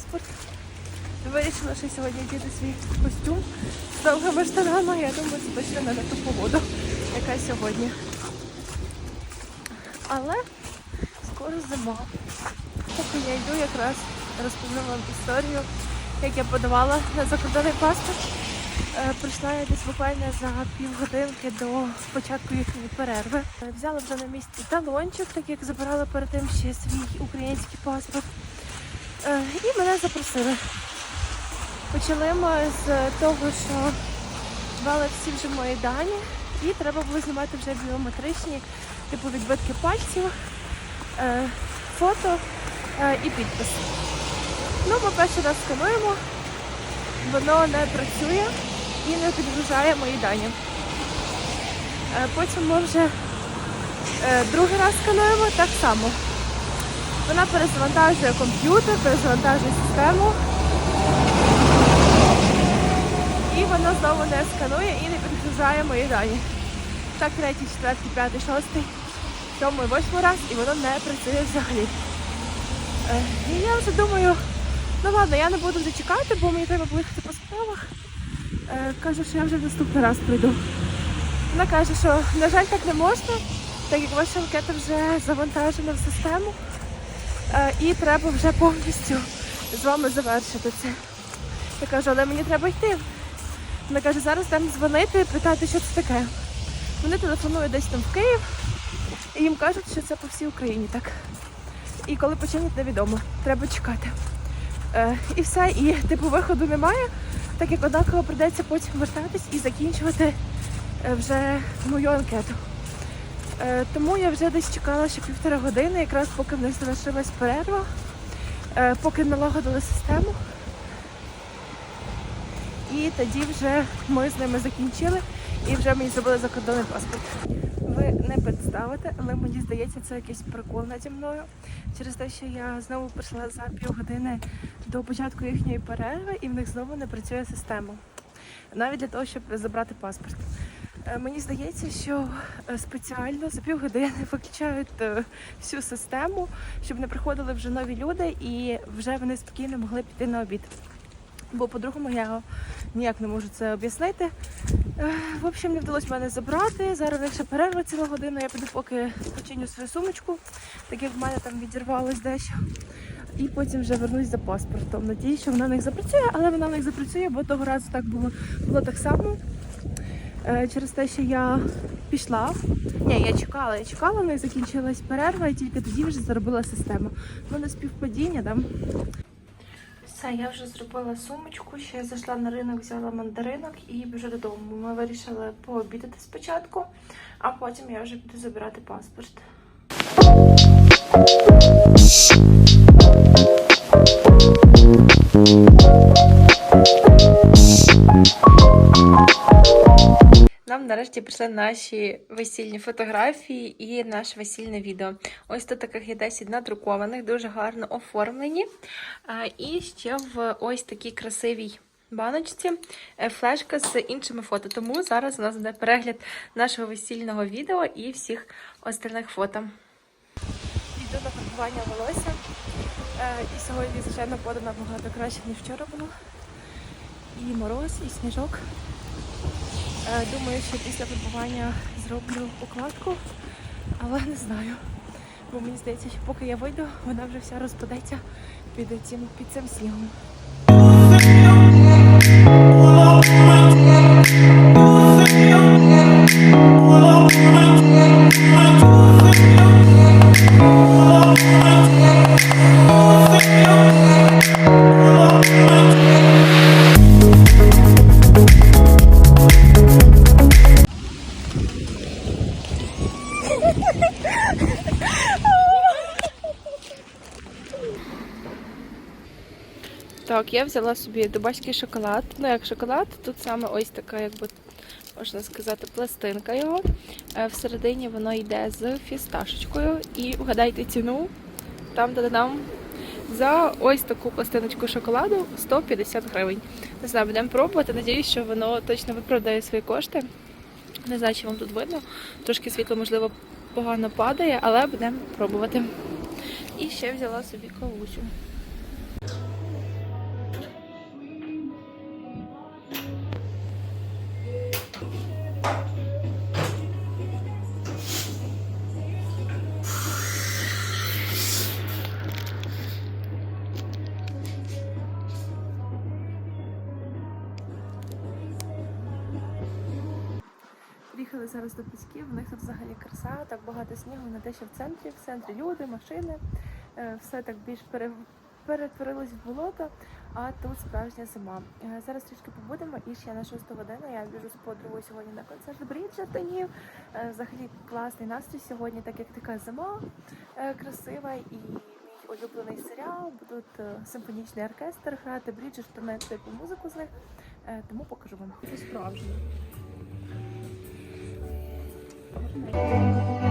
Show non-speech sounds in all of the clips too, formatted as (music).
паспорт. Вирішила, що сьогодні діти свій костюм з довгими штанами. Я думаю, це точно не на ту погоду, яка сьогодні. Але скоро зима. Поки я йду, якраз розповім вам історію, як я подавала на закордонний паспорт. Е, Прийшла я десь буквально за півгодинки до початку їхньої перерви. Е, Взяла вже на місці талончик, так як забирала перед тим ще свій український паспорт. Е, І мене запросили. Почали ми з того, що брали всі вже мої дані, і треба було знімати вже біометричні, типу відбитки пальців, е, фото е, і підпис. Ну, ми перший раз скануємо, воно не працює і не підгружає мої дані. Потім ми вже другий раз скануємо так само. Вона перезавантажує комп'ютер, перезавантажує систему. І воно знову не сканує і не підгружає мої дані. Так, третій, четвертий, п'ятий, шостий, сьомий, восьмий раз, і воно не працює взагалі. Е, І я вже думаю, ну ладно, я не буду вже чекати, бо мені треба поїхати по справах. Е, Кажу, що я вже наступний раз прийду. Вона каже, що на жаль так не можна, так як ваша анкета вже завантажена в систему. Е, І треба вже повністю з вами завершити це. Я кажу, але мені треба йти. Вона каже, зараз там дзвонити, питати, що це таке. Вони телефонують десь там в Київ і їм кажуть, що це по всій Україні так. І коли почнуть, невідомо. Треба чекати. Е, і все, і типу виходу немає, так як однаково прийдеться потім вертатись і закінчувати е, вже мою анкету. Е, тому я вже десь чекала ще півтора години, якраз поки в них завершилась перерва, е, поки налагодили систему. І тоді вже ми з ними закінчили і вже мені зробили закордонний паспорт. Ви не представите, але мені здається, це якийсь прикол наді мною. Через те, що я знову прийшла за півгодини до початку їхньої перерви, і в них знову не працює система. Навіть для того, щоб забрати паспорт. Е, Мені здається, що е, спеціально за півгодини виключають е, всю систему, щоб не приходили вже нові люди і вже вони спокійно могли піти на обід. Бо по-другому я ніяк не можу це об'яснити. В общем, не вдалося мене забрати. Зараз ще перерва ціла година. Я піду поки починю свою сумочку, так як в мене там відірвалось дещо. І потім вже вернусь за паспортом. Надіюсь, що вона в них запрацює, але вона в них запрацює, бо того разу так було, було так само. Е, Через те, що я пішла. Ні, я чекала, я чекала, них закінчилась перерва, і тільки тоді вже заробила система. Ну, не співпадіння там. Все, я вже зробила сумочку, ще зайшла на ринок, взяла мандаринок і біжу додому. Ми вирішили пообідати спочатку, а потім я вже піду забирати паспорт. Нам нарешті прийшли наші весільні фотографії і наше весільне відео. Ось тут таких є 10 надрукованих, дуже гарно оформлені. І ще в ось такій красивій баночці е, флешка з іншими фото. Тому зараз у нас буде перегляд нашого весільного відео і всіх остальних фото. Йду на фарбування волосся. Е, І сьогодні, звичайно, погода набагато краще, ніж вчора було. І мороз, і сніжок. Е, Думаю, що після фарбування зроблю укладку, але не знаю. Бо мені здається, що поки я вийду, вона вже вся розпадеться під цим, під цим снігом. Так, я взяла собі дубайський шоколад. Ну, як шоколад, тут саме ось така, як би можна сказати, пластинка його. Е, Всередині воно йде з фісташечкою. І угадайте ціну. Там де нам за ось таку пластиночку шоколаду 150 гривень. Не знаю, будемо пробувати. Надіюсь, що воно точно виправдає свої кошти. Не знаю, чи вам тут видно. Трошки світло, можливо, погано падає, але будемо пробувати. І ще взяла собі кавусю. Так багато снігу, не те, що в центрі, в центрі люди, машини, е, все так більш перетворилось в болото, а тут справжня зима. Е, Зараз трішки побудемо і ще на 6 годину я біжу з подругою сьогодні на концерт Бріджертонів. Е, Взагалі класний настрій сьогодні, так як така зима красива і улюблений серіал. Будуть симфонічний оркестр грати Бріджертони, типу музику з них. Тому покажу вам. Це справжнє. Все,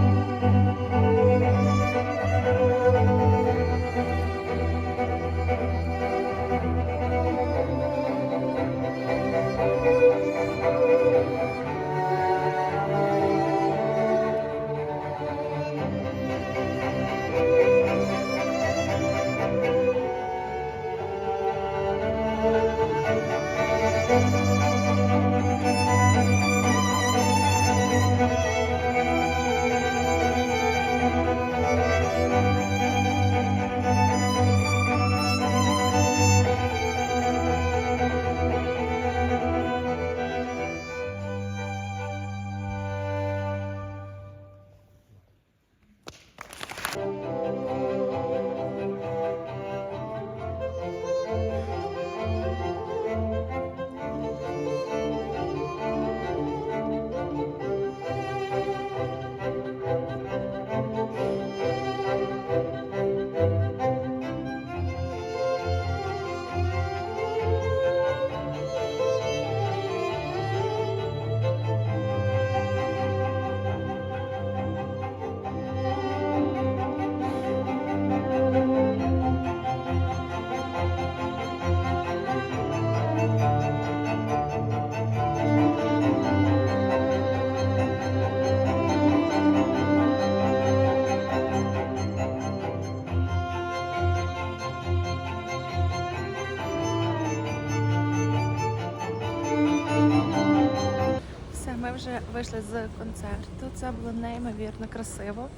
вийшли з концерту. Це було неймовірно красиво.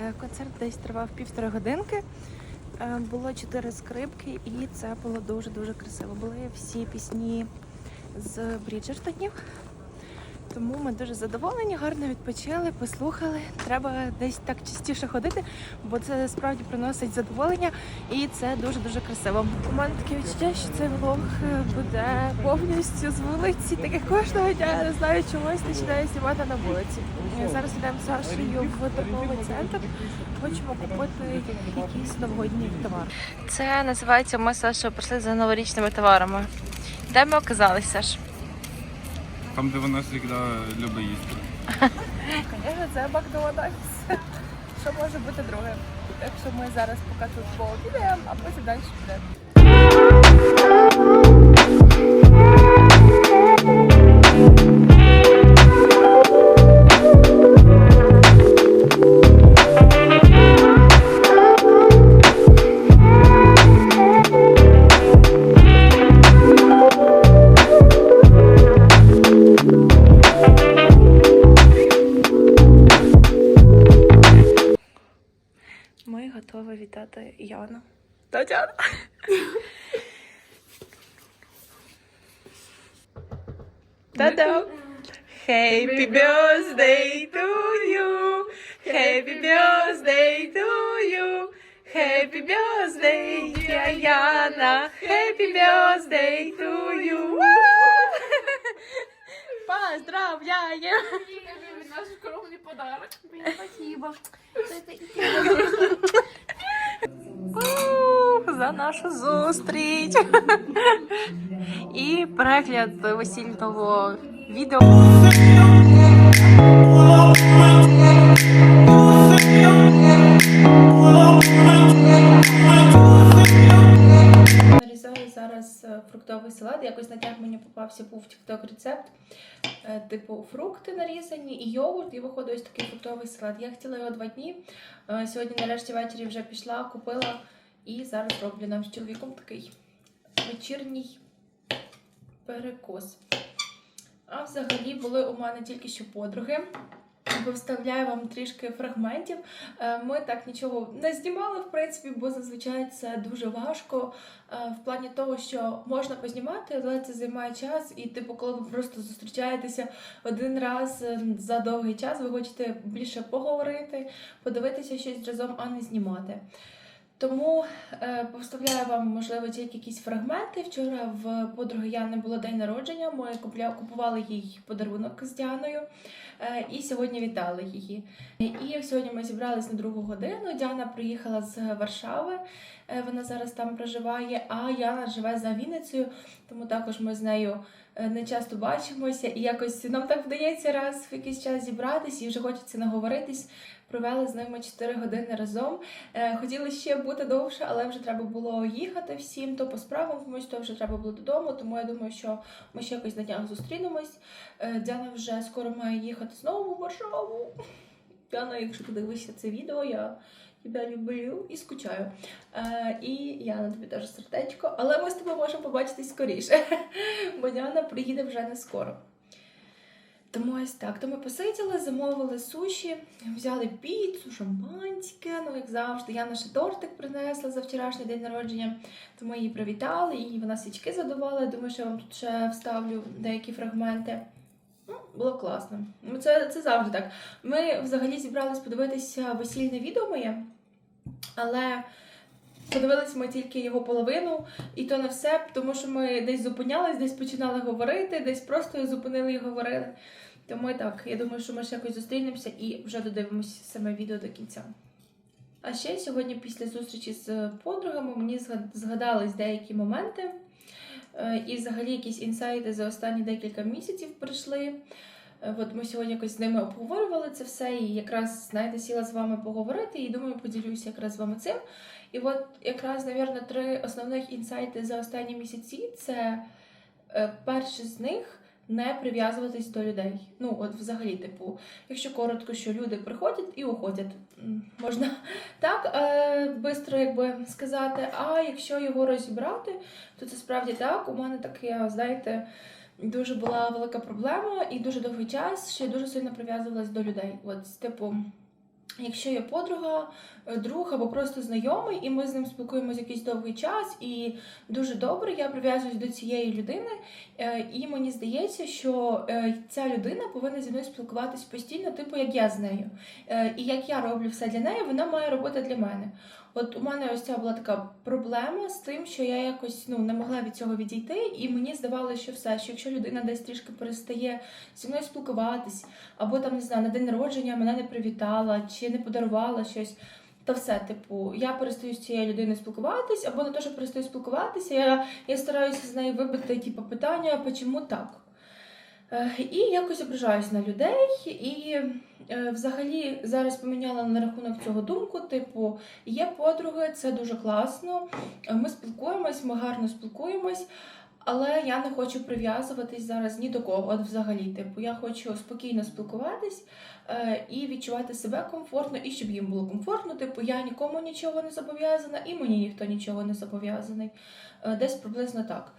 Е, Концерт десь тривав півтори годинки. Е, Було чотири скрипки, і це було дуже дуже красиво. Були всі пісні з Бріджертонів. Тому ми дуже задоволені, гарно відпочили, послухали. Треба десь так частіше ходити, бо це справді приносить задоволення і це дуже дуже красиво. У мене таке відчуття, що цей влог е, буде повністю з вулиці, так як кожного дня я не знаю чогось починаю знімати на вулиці. Зараз йдемо з Сашею в торговий центр. Хочемо купити якийсь новогодній товар. Це називається ми з Сашою прийшли за новорічними товарами. Де ми оказалися, Саш? Там, де вона завжди любить їсти. Звісно, це Макдональдс. Що може бути друге? Так що ми зараз поки тут пообідаємо, а потім далі підемо. Ми готові вітати Яну. Тетяна. Та-дам! Happy birthday to you! Happy birthday to you! Happy birthday, Яна! Happy birthday to you! Поздравляем! Наш скромный подарок. Спасибо. Ух, за нашу зустріч і перегляд весільного відео. Фруктовий салат. Якось на днях мені попався був TikTok рецепт. Е, Типу фрукти нарізані і йогурт, і виходить ось такий фруктовий салат. Я хотіла його два дні. Е, Сьогодні, нарешті, ввечері вже пішла, купила і зараз роблю нам з чоловіком такий вечірній перекус. А взагалі були у мене тільки що подруги. Повставляю вам трішки фрагментів. Е, Ми так нічого не знімали, в принципі, бо зазвичай це дуже важко. е, В плані того, що можна познімати, але це займає час, і типу, коли ви просто зустрічаєтеся один раз е, за довгий час, ви хочете більше поговорити, подивитися щось разом, а не знімати. Тому е, поставляю вам, можливо, тільки якісь фрагменти. Вчора в подруги Яни було день народження. Ми купля, купували їй подарунок з Діаною. Е, і сьогодні вітали її. І сьогодні ми зібрались на другу годину. Діана приїхала з Варшави. е, Вона зараз там проживає, а Яна живе за Вінницею, тому також ми з нею е, не часто бачимося. І якось нам так вдається раз в якийсь час зібратись і вже хочеться наговоритись. Провели з ними 4 години разом. Е, Хотіли ще бути довше, але вже треба було їхати всім, то по справам комусь, то вже треба було додому. Тому я думаю, що ми ще якось на днях зустрінемось. Е, Діана вже скоро має їхати знову в Варшаву. (laughs) Діана, якщо ти дивишся це відео, я тебе люблю і скучаю. Е, і Яна, тобі теж сердечко, але ми з тобою можемо побачитись скоріше, (laughs) бо Діана приїде вже не скоро. Тому ось так. То ми посиділи, замовили суші, взяли піцу, шампанське, ну як завжди. Яна ще тортик принесла за вчорашній день народження, тому її привітали, і вона свічки задувала. Думаю, що я вам тут ще вставлю деякі фрагменти. Ну, було класно. Ну, Це, це завжди так. Ми взагалі зібрались подивитися весільне відео моє, але подивилися ми тільки його половину, і то не все, тому що ми десь зупинялись, десь починали говорити, десь просто зупинили і говорили. Тому і так, я думаю, що ми ще якось зустрінемося і вже додивимося саме відео до кінця. А ще сьогодні, після зустрічі з подругами, мені згад- згадались деякі моменти. Е, І взагалі якісь інсайти за останні декілька місяців прийшли. Е, От ми сьогодні якось з ними обговорювали це все, і якраз знаєте, сіла з вами поговорити, і думаю, поділюся якраз з вами цим. І от якраз, навірно, три основних інсайти за останні місяці це е, перший з них не прив'язуватись до людей. Ну, от взагалі, типу, якщо коротко, що люди приходять і уходять. Можна (laughs) так е, бистро якби сказати. А якщо його розібрати, то це справді так. У мене таке, знаєте, дуже була велика проблема і дуже довгий час, ще дуже сильно прив'язувалась до людей. От, типу, якщо є подруга, е, друг або просто знайомий, і ми з ним спілкуємося якийсь довгий час, і дуже добре, я прив'язуюсь до цієї людини, е, і мені здається, що е, ця людина повинна зі мною спілкуватись постійно, типу як я з нею. І як я роблю все для неї, вона має робити для мене. От у мене ось ця була така проблема з тим, що я якось ну не могла від цього відійти, і мені здавалося, що все, що якщо людина десь трішки перестає зі мною спілкуватись, або там не знаю, на день народження мене не привітала чи не подарувала щось. То все, типу, я перестаю з цією людиною спілкуватись, або не те, що перестаю спілкуватися, я, я стараюся з нею вибити типу, питання, чому так. І якось ображаюсь на людей, і е, взагалі зараз поміняла на рахунок цього думку. Типу, є подруги, це дуже класно. Ми спілкуємось, ми гарно спілкуємось. Але я не хочу прив'язуватись зараз ні до кого. От взагалі, типу, я хочу спокійно спілкуватись е, і відчувати себе комфортно, і щоб їм було комфортно. Типу, я нікому нічого не зобов'язана, і мені ніхто нічого не зобов'язаний. Е, десь приблизно так.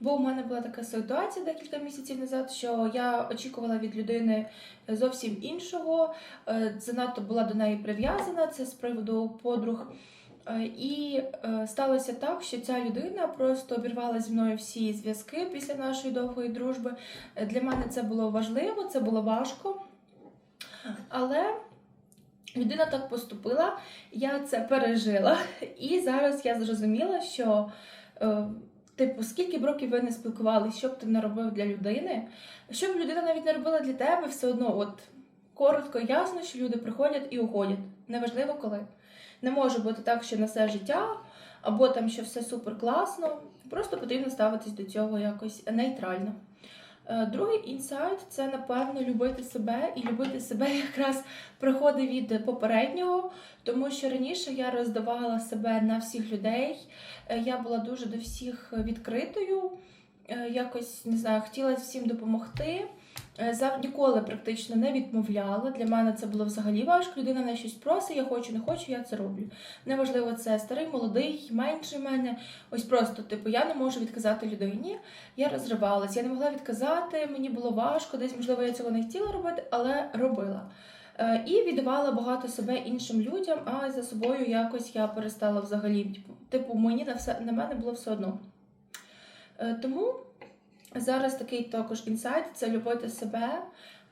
Бо у мене була така ситуація декілька місяців назад, що я очікувала від людини зовсім іншого, е, занадто була до неї прив'язана. Це з приводу подруг. Е, І е, сталося так, що ця людина просто обірвала зі мною всі зв'язки після нашої довгої дружби. Е, Для мене це було важливо, це було важко. Але людина так поступила, я це пережила, і зараз я зрозуміла, що. Типу, скільки б років ви не спілкувалися, що б ти не робив для людини, що б людина навіть не робила для тебе, все одно, от коротко, ясно, що люди приходять і уходять. Неважливо коли. Не може бути так, що на все життя, або там, що все супер класно. Просто потрібно ставитись до цього якось нейтрально. Е, Другий інсайт це, напевно, любити себе, і любити себе (laughs) якраз приходить від попереднього, тому що раніше я роздавала себе на всіх людей. Е, Я була дуже до всіх відкритою, е, якось не знаю, хотіла всім допомогти. Е, Зав ніколи практично не відмовляла. Для мене це було взагалі важко. Людина на щось просить, я хочу, не хочу, я це роблю. Неважливо, це старий, молодий, менший мене. Ось просто, типу, я не можу відказати людині. Я розривалась, я не могла відказати, мені було важко, десь, можливо, я цього не хотіла робити, але робила. Е, І віддавала багато себе іншим людям, а за собою якось я перестала взагалі. Типу, Типу, мені на все на мене було все одно. Е, Тому зараз такий також інсайт це любити себе,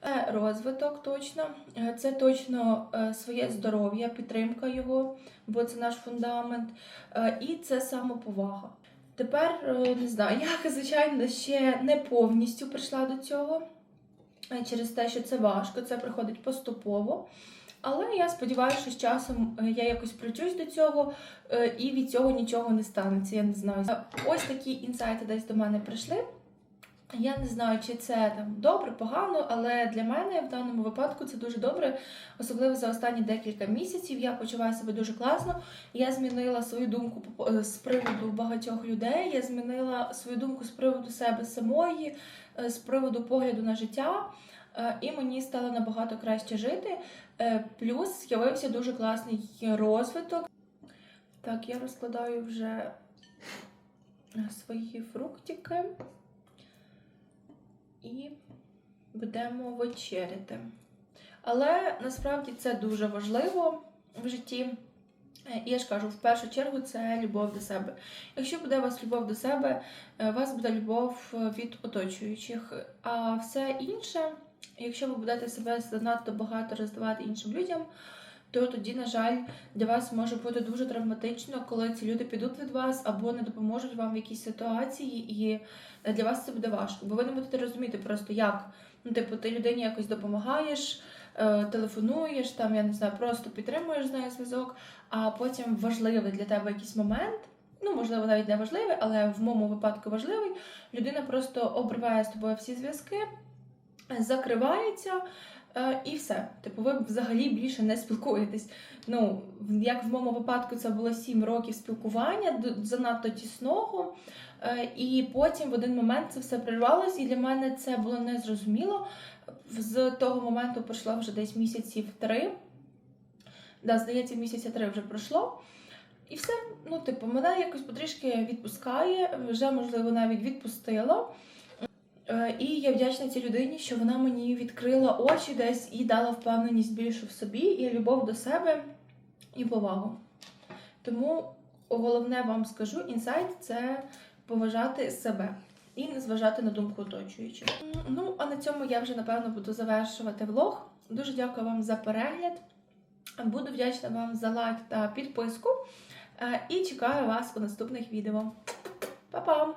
е, розвиток точно, Е, це точно е, своє здоров'я, підтримка його, бо це наш фундамент, і це самоповага. Тепер не знаю, (laughs) я, звичайно, ще не повністю прийшла до цього через те, що це важко, це приходить поступово. Але я сподіваюся, що з часом я якось причусь до цього, і від цього нічого не станеться. Я не знаю. Ось такі інсайти десь до мене прийшли. Я не знаю, чи це там добре, погано, але для мене в даному випадку це дуже добре, особливо за останні декілька місяців. Я почуваю себе дуже класно. Я змінила свою думку е, з приводу багатьох людей. Я змінила свою думку з приводу себе самої, е, з приводу погляду на життя. Е, І мені стало набагато краще жити. Плюс з'явився дуже класний розвиток. Так, я розкладаю вже свої фруктики і будемо вечеряти. Але насправді це дуже важливо в житті. Е, І я ж кажу, в першу чергу це любов до себе. Якщо буде у вас любов до себе, е, у вас буде любов від оточуючих. А все інше, якщо ви будете себе занадто багато роздавати іншим людям, то тоді, на жаль, для вас може бути дуже травматично, коли ці люди підуть від вас або не допоможуть вам в якійсь ситуації, і для вас це буде важко. Бо ви не будете розуміти просто як. Ну, типу, ти людині якось допомагаєш, е, телефонуєш, там, я не знаю, просто підтримуєш з нею зв'язок, а потім важливий для тебе якийсь момент. Ну, можливо, навіть не важливий, але в моєму випадку важливий. Людина просто обриває з тобою всі зв'язки, закривається. Е, І все. Типу, ви взагалі більше не спілкуєтесь. Ну, як в моєму випадку, це було 7 років спілкування занадто тісного. Е, І потім в один момент це все прервалося, і для мене це було незрозуміло. З того моменту пройшло вже десь місяців три. Да, здається, місяця три вже пройшло. І все, ну, типу, мене якось потрішки відпускає, вже, можливо, навіть відпустила. Е, І я вдячна цій людині, що вона мені відкрила очі десь і дала впевненість більше в собі, і любов до себе і повагу. Тому головне вам скажу: інсайт це поважати себе і не зважати на думку оточуючих. Ну, а на цьому я вже напевно буду завершувати влог. Дуже дякую вам за перегляд. Буду вдячна вам за лайк та підписку. Е, І чекаю вас у наступних відео. Па-па!